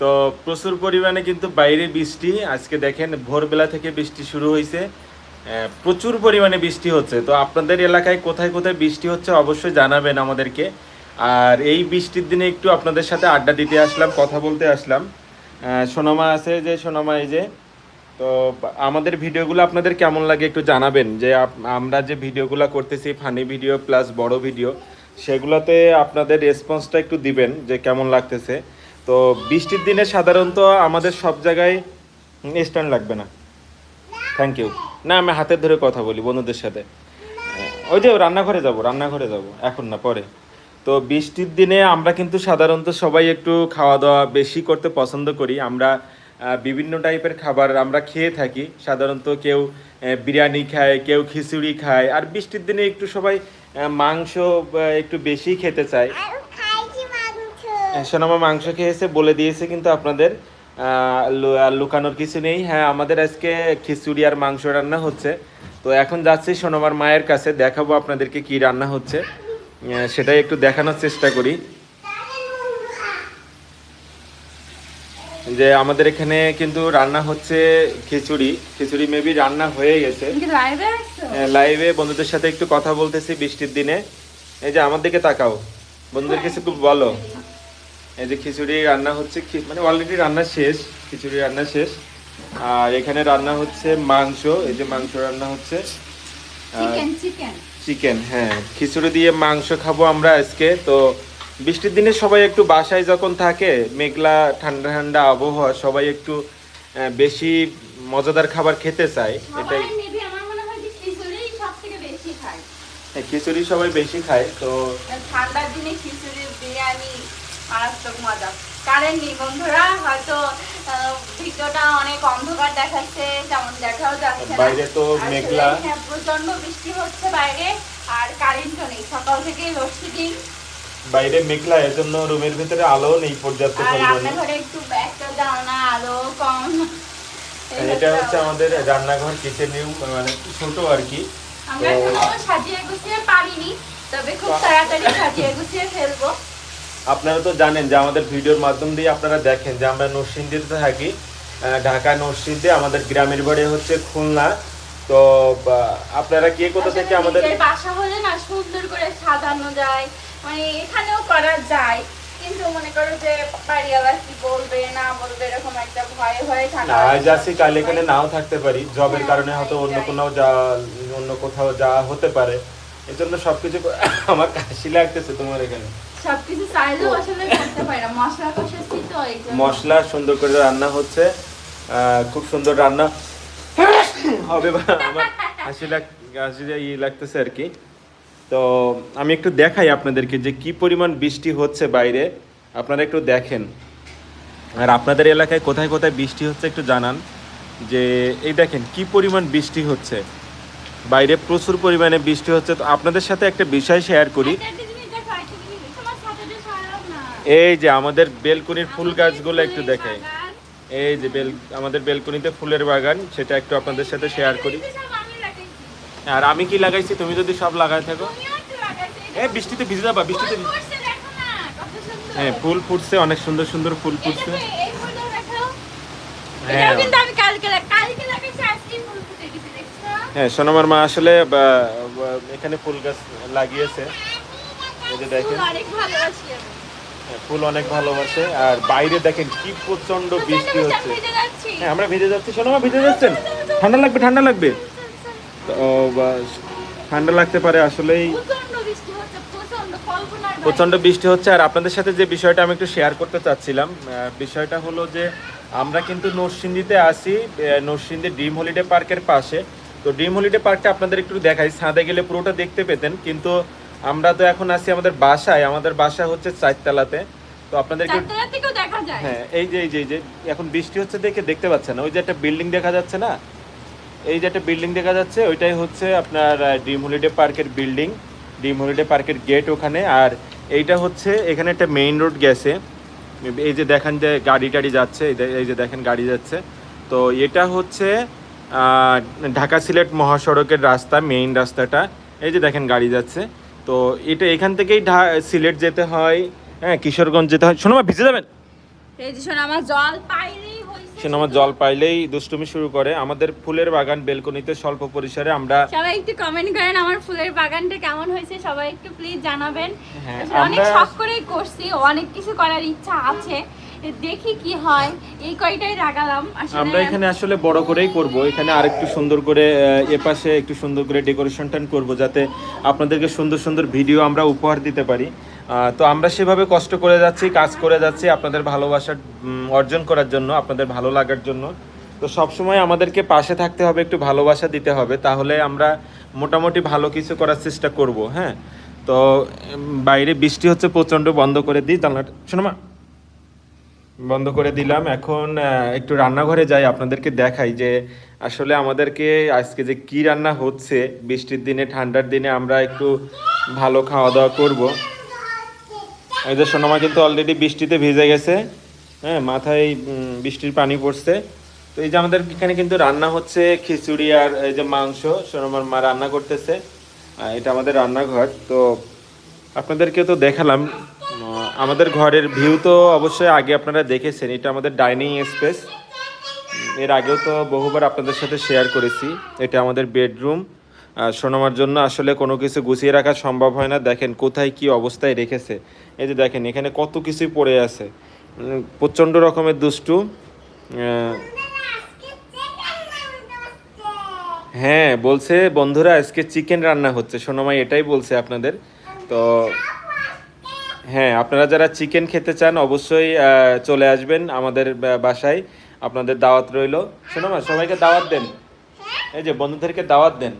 তো প্রচুর পরিমাণে কিন্তু বাইরে বৃষ্টি। আজকে দেখেন ভোরবেলা থেকে বৃষ্টি শুরু হয়েছে প্রচুর পরিমাণে বৃষ্টি হচ্ছে। তো আপনাদের এলাকায় কোথায় কোথায় বৃষ্টি হচ্ছে অবশ্যই জানাবেন আমাদেরকে। আর এই বৃষ্টির দিনে একটু আপনাদের সাথে আড্ডা দিতে আসলাম, কথা বলতে আসলাম। সোনামা আছে যে, সোনামা এই যে। তো আমাদের ভিডিওগুলো আপনাদের কেমন লাগে একটু জানাবেন। যে আমরা যে ভিডিওগুলো করতেছি, ফানি ভিডিও প্লাস বড় ভিডিও, সেগুলোতে আপনাদের রেসপন্সটা একটু দিবেন যে কেমন লাগতেছে। তো বৃষ্টির দিনে সাধারণত আমাদের সব জায়গায় স্ট্যান্ড লাগবে না। থ্যাংক ইউ না, আমি হাতে ধরে কথা বলি বন্ধুদের সাথে। ওই যে রান্নাঘরে যাব রান্নাঘরে যাব, এখন না, পরে। তো বৃষ্টির দিনে আমরা কিন্তু সাধারণত সবাই একটু খাওয়া দাওয়া বেশি করতে পছন্দ করি। আমরা বিভিন্ন টাইপের খাবার আমরা খেয়ে থাকি। সাধারণত কেউ বিরিয়ানি খায়, কেউ খিচুড়ি খায়। আর বৃষ্টির দিনে একটু সবাই মাংস একটু বেশি খেতে চায়। সোনামা মাংস খেয়েছে বলে দিয়েছে কিন্তু আপনাদের লুকানোর কিছু নেই। হ্যাঁ আমাদের আজকে খিচুড়ি আর মাংস রান্না হচ্ছে। তো এখন যাচ্ছি সোনামার মায়ের কাছে দেখাবো আপনাদেরকে কি রান্না হচ্ছে। সেটাই একটু দেখানোর চেষ্টা করি। যে আমাদের এখানে কিন্তু রান্না হচ্ছে খিচুড়ি। খিচুড়ি মেবি রান্না হয়ে গেছে। লাইভে বন্ধুদের সাথে একটু কথা বলতেছি বৃষ্টির দিনে। এই যে আমার দিকে তাকাও। বন্ধুদের কিছু বলো। এই যে খিচুড়ি রান্না হচ্ছে মানে অলরেডি রান্না শেষ খিচুড়ি রান্না শেষ। আর এখানে রান্না হচ্ছে মাংস এই যে মাংস রান্না হচ্ছে। চিকেন হ্যাঁ। খিচুড়ি দিয়ে মাংস খাব আমরা আজকে। তো বৃষ্টির দিনে সবাই একটু বাসায় যখন থাকে মেঘলা ঠান্ডা ঠান্ডা আবহাওয়া সবাই একটু বেশি মজাদার খাবার খেতে চায়। এটাই। হ্যাঁ, খিচুড়ি সবাই বেশি খায় তো ঠান্ডার দিনে খিচুড়ি বিরিয়ানি মারাত্মক মজা। কারেন্ট নেই বন্ধুরা হয়তো ভিডিওটা অনেক অন্ধকার দেখাচ্ছে তেমন দেখাও যাচ্ছে বাইরে তো মেঘলা। হ্যাঁ, প্রচণ্ড বৃষ্টি হচ্ছে বাইরে আর কারেন্টও নেই। সকাল থেকে লোডশেডিং বাইরে মেঘলা এর জন্য রুমের ভিতরে আলো নেই পর্যাপ্ত আর পরিমাণে। রান্নাঘরে একটু একটা জানা আলো কম। এটা হচ্ছে আমাদের রান্নাঘর কিচেন মানে ছোট আর কি। আমরা সাজিয়ে গুছিয়ে পারিনি তবে খুব তাড়াতাড়ি সাজিয়ে গুছিয়ে ফেলব। আপনারা তো জানেন যে আমাদের ভিডিওর মাধ্যম দিয়ে আপনারা দেখেন যে আমরা নরসিংদীতে থাকি ঢাকা নরসিংদী আমাদের গ্রামের বাড়ি হচ্ছে খুলনা। তো আপনারা কে কোথা থেকে আসলে আমাদের বাসা হলে না সুন্দর করে সাজানো যায় মানে এখানেও করা যায় কিন্তু মনে করো যে বাড়িওয়ালা কি বলবে না বলবে এরকম একটা ভয়ে ভয়ে থাকা। আজ আসি কাল এখানে নাও থাকতে পারি। জবের কারণে হয়তো অন্য কোনো যা অন্য কোথাও যাওয়া হতে পারে। এই জন্য সবকিছু আমার কাশি লাগতেছে তোমার এখানে। সবকিছু চাইলেও আসলে করতে পারি না। মশলা কষেছি তো এই মশলা সুন্দর করে রান্না হচ্ছে। খুব সুন্দর রান্না। হবে আমার হাসি লাগ হাসি ই লাগতেছে আর কি। তো আমি একটু দেখাই আপনাদেরকে যে কি পরিমাণ বৃষ্টি হচ্ছে বাইরে। আপনারা একটু দেখেন। আর আপনাদের এলাকায় কোথায় কোথায় বৃষ্টি হচ্ছে একটু জানান। যে এই দেখেন কি পরিমাণ বৃষ্টি হচ্ছে। বাইরে প্রচুর পরিমাণে বৃষ্টি হচ্ছে। তো আপনাদের সাথে একটা বিষয় শেয়ার করি একটা জিনিস দেখো, একটা জিনিস, তোমার ছাদে সারাও না। এই যে আমাদের বেলকুনির ফুল গাছগুলো একটু দেখাই এই যে বেল আমাদের বেলকুনিতে ফুলের বাগান সেটা একটু আপনাদের সাথে শেয়ার করি। আর আমি কি লাগাইছি তুমি যদি সব লাগাই থাকো। এ বৃষ্টিতে ভিজে যাবা বৃষ্টিতে দেখো। হ্যাঁ ফুল ফুটছে অনেক সুন্দর সুন্দর ফুল ফুটছে দেখো, দেখো। হ্যাঁ? হ্যাঁ সোনামার মা আসলে এখানে ফুল গাছ লাগিয়েছে দেখেন অনেক ভালোবাসি ফুল অনেক ভালোবাসে। আর বাইরে দেখেন কি প্রচণ্ড বৃষ্টি হচ্ছে। হ্যাঁ আমরা ভিজে যাচ্ছি। সোনামা ভিজে যাচ্ছেন? ঠান্ডা লাগবে ঠান্ডা লাগবে? ঠান্ডা লাগতে পারে আসলেই। প্রচণ্ড বৃষ্টি হচ্ছে, আর আপনাদের সাথে যে বিষয়টা আমি একটু শেয়ার করতে চাচ্ছিলাম বিষয়টা হলো যে আমরা কিন্তু নরসিংদীতে আসি নরসিংদী ড্রিম হলিডে পার্কের পাশে। তো ড্রিম হলিডে পার্কটা আপনাদের একটু দেখাই। ছাদে গেলে পুরোটা দেখতে পেতেন কিন্তু আমরা তো এখন আসি আমাদের বাসায় আমাদের বাসা হচ্ছে চারতলাতে। তো আপনাদের একটু চারতলা থেকেও দেখা যায়। হ্যাঁ এই যে এই যে এই যে এখন বৃষ্টি হচ্ছে দেখে দেখতে পাচ্ছেন ওই যে একটা বিল্ডিং দেখা যাচ্ছে না? এই যে একটা বিল্ডিং দেখা যাচ্ছে ওইটাই হচ্ছে আপনার ড্রিম হলিডে পার্কের বিল্ডিং। ড্রিম হলিডে পার্কের গেট ওখানে। আর এইটা হচ্ছে এখানে একটা মেইন রোড গেছে। এই যে দেখেন যে গাড়ি টাড়ি যাচ্ছে এই যে- এই যে দেখেন গাড়ি যাচ্ছে। তো এটা হচ্ছে ঢাকা সিলেট মহাসড়কের রাস্তা মেইন রাস্তাটা। এই যে দেখেন গাড়ি যাচ্ছে। তো এটা এখান থেকেই সিলেট যেতে হয় হ্যাঁ কিশোরগঞ্জ যেতে হয়। শোনো মা ভিজে যাবেন? এই যে শোনো আমার জল পাইলেই আমার জল পাইলেই দুষ্টুমি শুরু করে। আমাদের ফুলের বাগান বেলকনিতে স্বল্প পরিসরে আমরা সবাই একটু কমেন্ট করেন আমার ফুলের বাগানটা কেমন হয়েছে সবাই একটু প্লিজ জানাবেন। হ্যাঁ, অনেক শখ করেই করছি অনেক কিছু করার ইচ্ছা আছে। দেখি কি হয়। এই কয়টাই লাগালাম আমরা এখানে আসলে বড় করেই করব। এখানে আরেকটু সুন্দর করে এপাশে একটু সুন্দর করে ডেকোরেশন টান করব যাতে আপনাদেরকে সুন্দর সুন্দর ভিডিও আমরা উপহার দিতে পারি। তো আমরা সেভাবে কষ্ট করে যাচ্ছি, কাজ করে যাচ্ছি আপনাদের ভালোবাসা অর্জন করার জন্য, আপনাদের ভালো লাগার জন্য। তো সবসময় আমাদেরকে পাশে থাকতে হবে, একটু ভালোবাসা দিতে হবে। তাহলে আমরা মোটামুটি ভালো কিছু করার চেষ্টা করব হ্যাঁ? তো বাইরে বৃষ্টি হচ্ছে, প্রচণ্ড বন্ধ করে দিই। জানলাটা শোনো মা। বন্ধ করে দিলাম। এখন একটু রান্নাঘরে যাই, আপনাদেরকে দেখাই যে আসলে আমাদেরকে আজকে যে কি রান্না হচ্ছে, বৃষ্টির দিনে, ঠান্ডার দিনে আমরা একটু ভালো খাওয়া দাওয়া করব। এই যে সোনামা কিন্তু অলরেডি বৃষ্টিতে ভিজে গেছে। হ্যাঁ মাথায় বৃষ্টির পানি পড়ছে। তো এই যে আমাদের এখানে কিন্তু রান্না হচ্ছে খিচুড়ি আর এই যে মাংস। সোনামার মা রান্না করতেছে। এটা আমাদের রান্নাঘর। তো আপনাদেরকে তো দেখালাম। আমাদের ঘরের ভিউ তো অবশ্যই আগে আপনারা দেখেছেন, এটা আমাদের ডাইনিং স্পেস এর আগেও তো বহুবার আপনাদের সাথে শেয়ার করেছি, এটা আমাদের বেডরুম শোনামার জন্য আসলে কোনো কিছু গুছিয়ে রাখা সম্ভব হয় না। দেখেন কোথায় কি অবস্থায় রেখেছে। এই যে দেখেন, এখানে কত কিছুই পড়ে আছে। প্রচণ্ড রকমের দুষ্টু। হ্যাঁ বলছে, বন্ধুরা, আজকে চিকেন রান্না হচ্ছে। সোনামাই এটাই বলছে আপনাদের। তো হ্যাঁ আপনারা যারা চিকেন খেতে চান, অবশ্যই চলে আসবেন আমাদের বাসায়। আপনাদের দাওয়াত রইল। রইল সোনামা সবাইকে দাওয়াত দেন। এই যে, বন্ধুদেরকে দাওয়াত দেন।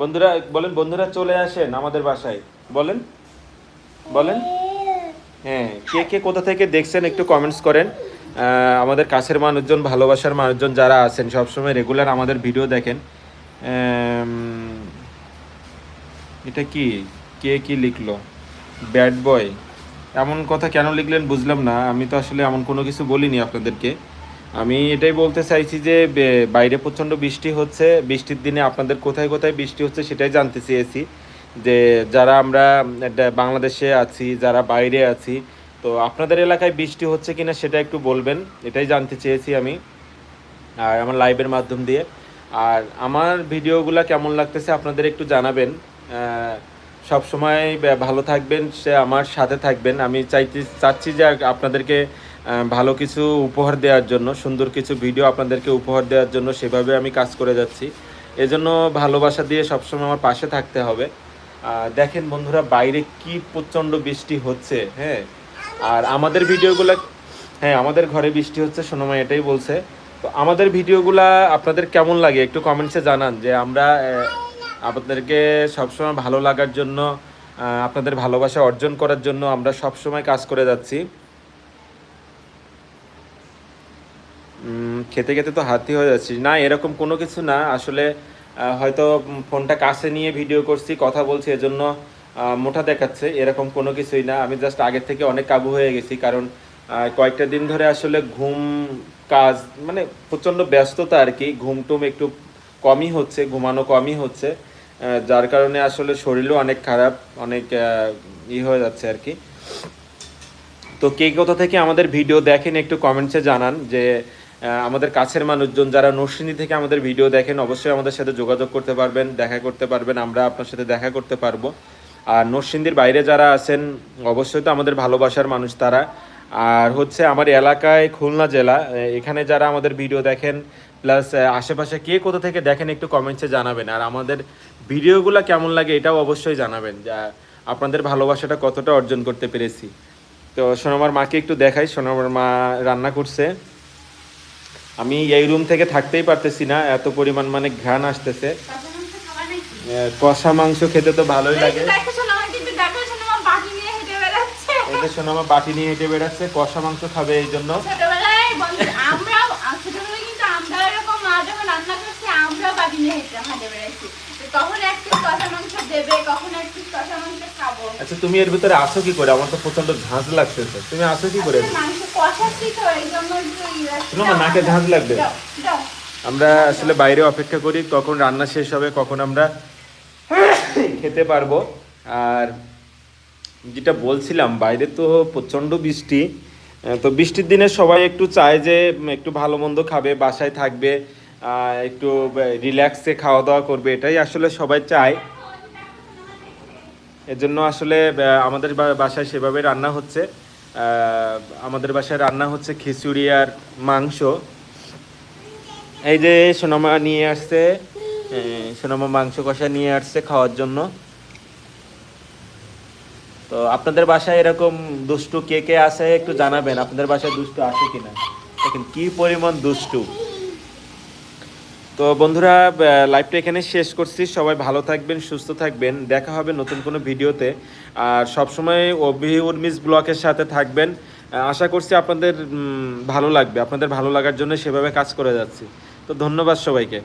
বন্ধুরা, বলেন, বন্ধুরা চলে আসেন আমাদের বাসায়। বলেন বলেন। হ্যাঁ কে কে কোথা থেকে দেখছেন একটু কমেন্টস করেন। আমাদের কাছের মানুষজন, ভালোবাসার মানুষজন যারা আছেন, সবসময় রেগুলার আমাদের ভিডিও দেখেন। এটা কি? কে কি লিখলো? ব্যাড বয় এমন কথা কেন লিখলেন বুঝলাম না। আমি তো আসলে এমন কোনো কিছু বলিনি আপনাদেরকে। আমি এটাই বলতে চাইছি যে বাইরে প্রচণ্ড বৃষ্টি হচ্ছে। বৃষ্টির দিনে আপনাদের কোথায় কোথায় বৃষ্টি হচ্ছে সেটাই জানতে চেয়েছি। যে, যারা আমরা বাংলাদেশে আছি, যারা বাইরে আছি, তো আপনাদের এলাকায় বৃষ্টি হচ্ছে কিনা সেটা একটু বলবেন। এটাই জানতে চেয়েছি আমি, আর আমার লাইভের মাধ্যম দিয়ে। আর আমার ভিডিওগুলো কেমন লাগতেছে আপনাদের একটু জানাবেন। সব সময় ভালো থাকবেন, সে আমার সাথে থাকবেন। আমি চাইতে, চাচ্ছি যে আপনাদেরকে ভালো কিছু উপহার দেওয়ার জন্য, সুন্দর কিছু ভিডিও আপনাদেরকে উপহার দেওয়ার জন্য সেভাবে আমি কাজ করে যাচ্ছি। এজন্য ভালোবাসা দিয়ে সবসময় আমার পাশে থাকতে হবে। দেখেন বন্ধুরা, বাইরে কি প্রচণ্ড বৃষ্টি হচ্ছে হ্যাঁ? আর আমাদের ভিডিওগুলো হ্যাঁ আমাদের ঘরে বৃষ্টি হচ্ছে সোনামাই এটাই বলছে। তো আমাদের ভিডিওগুলা আপনাদের কেমন লাগে একটু কমেন্টসে জানান যে আমরা আপনাদেরকে সবসময় ভালো লাগার জন্য আপনাদের ভালোবাসা অর্জন করার জন্য আমরা সবসময় কাজ করে যাচ্ছি। খেতে খেতে তো হাতি হয়ে যাচ্ছি। না, এরকম কোনো কিছু না। আসলে হয়তো ফোনটা কাছে নিয়ে ভিডিও করছি, কথা বলছি, এজন্য মোটা দেখাচ্ছে। এরকম কোনো কিছুই না। আমি জাস্ট আগের থেকে অনেক কাবু হয়ে গেছি, কারণ কয়েকটা দিন ধরে আসলে ঘুম কাজ মানে প্রচণ্ড ব্যস্ততা আর কি। ঘুম টুম একটু কমই হচ্ছে, ঘুমানো কমই হচ্ছে। যার কারণে আসলে শরীরও অনেক খারাপ, অনেক ই হয়ে যাচ্ছে আর কি। তো কে কোথা থেকে আমাদের ভিডিও দেখেন একটু কমেন্টসে জানান যে আমাদের কাছের মানুষজন যারা নরসিংদী থেকে আমাদের ভিডিও দেখেন, অবশ্যই আমাদের সাথে যোগাযোগ করতে পারবেন, দেখা করতে পারবেন, আমরা আপনার সাথে দেখা করতে পারব। আর নরসিংদীর বাইরে যারা আছেন, অবশ্যই তো আমাদের ভালোবাসার মানুষ তারা। আর হচ্ছে আমার এলাকায় খুলনা জেলা এখানে যারা আমাদের ভিডিও দেখেন প্লাস আশেপাশে কে কোথা থেকে দেখেন একটু কমেন্টসে জানাবেন। আর আমাদের ভিডিওগুলো কেমন লাগে এটাও অবশ্যই জানাবেন যা আপনাদের ভালোবাসাটা কতটা অর্জন করতে পেরেছি। তো সোনামার মাকে একটু দেখাই সোনামার মা রান্না করছে। আমি এই রুম থেকে থাকতেই পারতেছি না এত পরিমাণ মানে ঘ্রাণ আসতেছে। কষা মাংস খেতে তো ভালোই লাগে। সোনামা বাটি নিয়ে হেঁটে বেড়াচ্ছে। কষা মাংস খাবে এই জন্য ছোটবেলায় বন্ধু- আমরাও আ- ছোটবেলায় কিন্তু আমরাও এরকম মা যখন রান্না করছে, আমরাও বাটি নিয়ে হেঁটে হেঁটে কখন এক piece কষা মাংস দেবে, কখন এক piece কষা মাংস খাব। আচ্ছা তুমি এর ভিতরে আসো কি করে? আমার তো প্রচণ্ড ঝাঁজ লাগতেছে। তুমি আসো কি করে? মাংস কষাচ্ছি তো, এই জন্য নাকে ঝাঁজ লাগবে। আমরা আসলে বাইরে অপেক্ষা করি কখন রান্না শেষ হবে কখন আমরা খেতে পারব। আর যেটা বলছিলাম বাইরে তো প্রচণ্ড বৃষ্টি। তো বৃষ্টির দিনে সবাই একটু চায় যে একটু ভালো মন্দ খাবে বাসায় থাকবে। একটু রিল্যাক্সে খাওয়া দাওয়া করবে এটাই আসলে সবাই চায়। এর জন্য আসলে আমাদের বাসায় সেভাবে রান্না হচ্ছে। আমাদের বাসায় রান্না হচ্ছে খিচুড়ি আর মাংস। এই যে সোনামা নিয়ে আসছে সোনামা মাংস কষা নিয়ে আসছে খাওয়ার জন্য। তো আপনাদের বাসায় এরকম দুষ্টু কে কে আছে একটু জানাবেন, আপনাদের বাসায় দুষ্টু আছে কিনা? দেখেন কি পরিমাণ দুষ্টু। তো বন্ধুরা লাইভটা এখানে শেষ করছি। সবাই ভালো থাকবেন, সুস্থ থাকবেন। দেখা হবে নতুন কোনো ভিডিওতে। আর সবসময় অভি উর্মিস ব্লকের সাথে থাকবেন। আশা করছি আপনাদের ভালো লাগবে। আপনাদের ভালো লাগার জন্য সেভাবে কাজ করে যাচ্ছি। তো ধন্যবাদ সবাইকে।